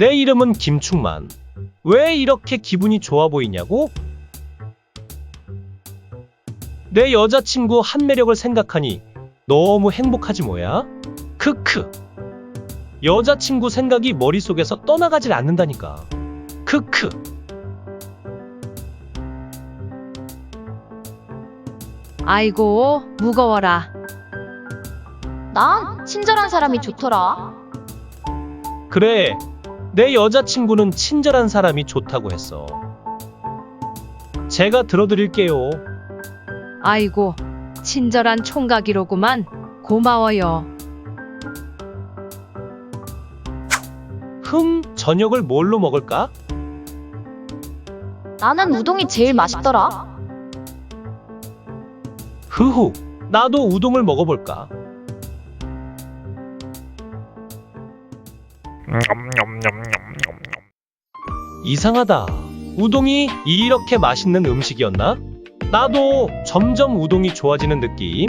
내 이름은 김충만. 왜 이렇게 기분이 좋아 보이냐고? 내 여자친구 한매력을 생각하니 너무 행복하지 뭐야? 크크. 여자친구 생각이 머릿속에서 떠나가질 않는다니까. 크크. 아이고, 무거워라. 난 친절한 사람이 좋더라. 그래. 내 여자친구는 친절한 사람이 좋다고 했어. 제가 들어드릴게요. 아이고, 친절한 총각이로구만. 고마워요. 흠, 저녁을 뭘로 먹을까? 나는 우동이 제일 맛있더라. 흐후, 나도 우동을 먹어볼까? 이상하다. 우동이 이렇게 맛있는 음식이었나? 나도 점점 우동이 좋아지는 느낌.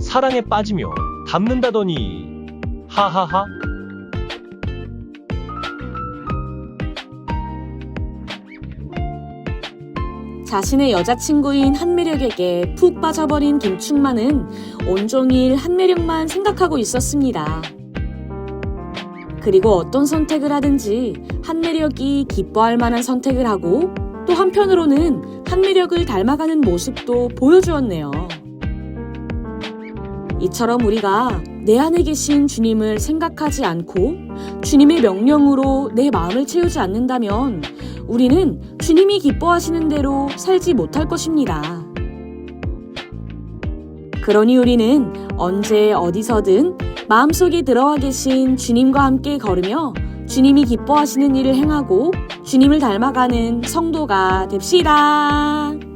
사랑에 빠지며 닮는다더니 하하하. 자신의 여자친구인 한매력에게 푹 빠져버린 김충만은 온종일 한매력만 생각하고 있었습니다. 그리고 어떤 선택을 하든지 한매력이 기뻐할 만한 선택을 하고 또 한편으로는 한매력을 닮아가는 모습도 보여주었네요. 이처럼 우리가 내 안에 계신 주님을 생각하지 않고 주님의 명령으로 내 마음을 채우지 않는다면 우리는 주님이 기뻐하시는 대로 살지 못할 것입니다. 그러니 우리는 언제 어디서든 마음속에 들어와 계신 주님과 함께 걸으며 주님이 기뻐하시는 일을 행하고 주님을 닮아가는 성도가 됩시다.